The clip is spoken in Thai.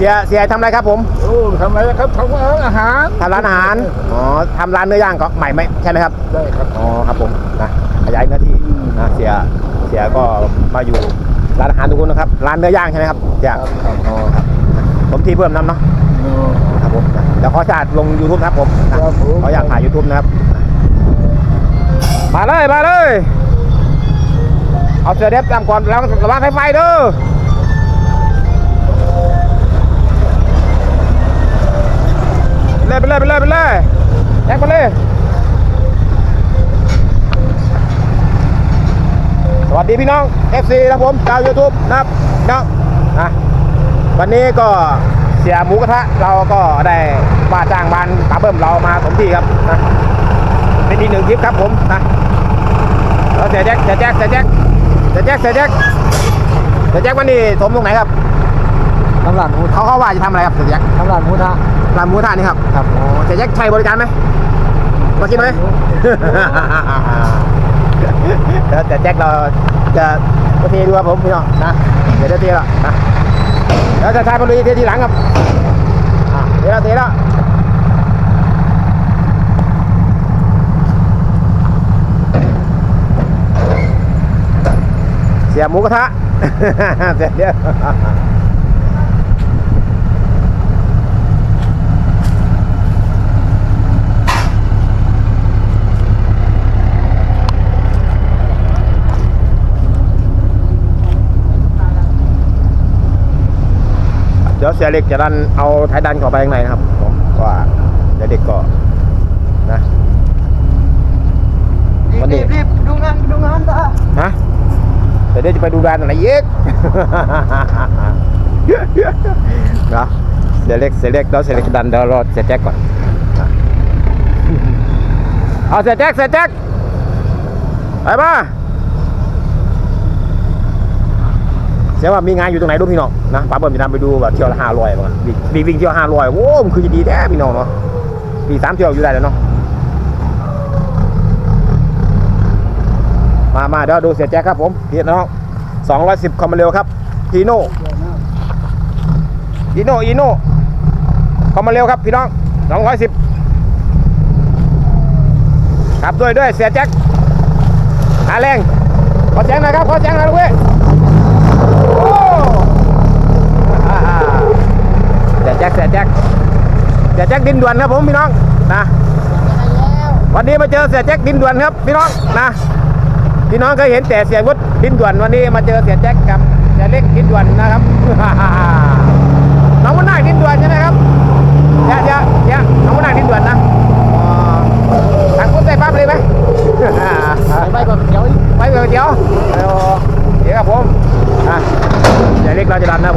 สียเสียทำอะไรครับผมโอ้ทำอะไรครับทำอาหารทำร้านอาหารอ๋อทำร้านเนื้อย่างก็ใหม่ไหมใช่ไหมครับได้ครับอ๋อครับผมนะขยายเนื้อที่นะเสียเสียก็มาอยู่ร้านอาหารทุกคนนะครับร้านเนื้อย่างใช่ไหมครับเสียครับครับอ๋อครับผมที่เพิ่มน้ำเนาะโอ้ครับผมนะเดี๋ยวขอจะอัดลง YouTube นะครับผมนะครับผมขออยากถ่าย YouTube นะครับมาเลยมาเลยเอาเสือเด็บตามก่อนแล้วระวังสายไฟเด้อไปเลยไปเลยไปเลยไปเลยแจ็คไปเลย ส วัสดีพี่น้อง FC นะครับผมชาว YouTube นะครับเนาะนะวันนี้ก็เสียหมูกระทะเราก็ได้ว่าจ้างบานปลาเบิ่มเรามาสมที่ครับนะเป็นอีกหนึ่งคลิปครับผมนะแล้วเสียแจ็คเสียแจ็คเสียแจ็คเสียแจ็คเสียแจ็คเสียแจ็ควันนี้ถมตรงไหนครับทำร้านหมูเขาเขาว่าจะทำอะไรครับเสียแจ็คทำร้านหมูทะร้านหมูกระทะนี่ครับครับโอ้เสียแจ็คใช้บริการไหมมากินไหมเดี๋ยว แต่แจ็คเราจะโอเคดูครับผมพี่น้องนะเดี๋ยวจะเทแล้วนะแล้วจะใช้บริเททีหลังครับอะเดี๋ยวเราเทแล้วเสียหมูกระทะเสียเดี๋ยว เดี๋ยวเสียเล็กจะดันเอาท้ายดันเข้าไปข้างในนะครับผมว่าเดี๋ยวเด็กก็นะวันนี้รีบดูงานดูงานตาฮะเดี๋ยวเดี๋ยวจะไปดูแบรนด์อะไรเยกเนาะเสียเล็กเสียเล็กเดี๋ยวเสียเล็กดันเดี๋ยวรอเสียแจ็คก่อนอะเอาเสียแจ็คเสียแจ็คไปมา เสียว่ามีงานอยู่ตรงไหนดูพี่น้องนะป้าเบิ้มจะนำไปดูแบบเที่ยวละห้าร้อยมาวิ่งวิ่งเที่ยวห้าร้อยโอ้มันคือจะดีแท้พี่น้องเนาะปีสามเที่ยวอยู่ได้แล้วเนาะมามาเดี๋ยวดูเสียแจ็คครับผมพี่น้องสองร้อยสิบคอมมาเร็วครับอีโน่อีโน่อีโน่คอมมาเร็วครับพี่น้องสองร้อยสิบครับด้วยด้วยเสียแจ็คหาแรงขอแจ้งน่อยครับขอแจ้งน่อยลูกเว้ยโอ้อ่าอ่าเสียแจ็คเสียแจ็คเสียแจ็คดินด่วนครับผมพี่น้องนะวันนี้มาเจอเสียแจ็คดินด่วนครับพี่น้องนะพี่น้องเคยเห็นแต่เสียวุฒิดินด่วนวันนี้มาเจอเสียแจ็คกับเสียเล็กดินด่วนนะครับน้องมุนายดินด่วนใช่ไหมครับเดี๋ยวเดี๋ยวเดี๋ยวน้องมุนายดินด่วนนะทางคุณใส่ปั๊บเลยไหมไปก่อนเดี๋ยวไปเดี๋ยวเดี๋ยวเดี๋ยวครับผมเสียเล็กเราจะดันนะ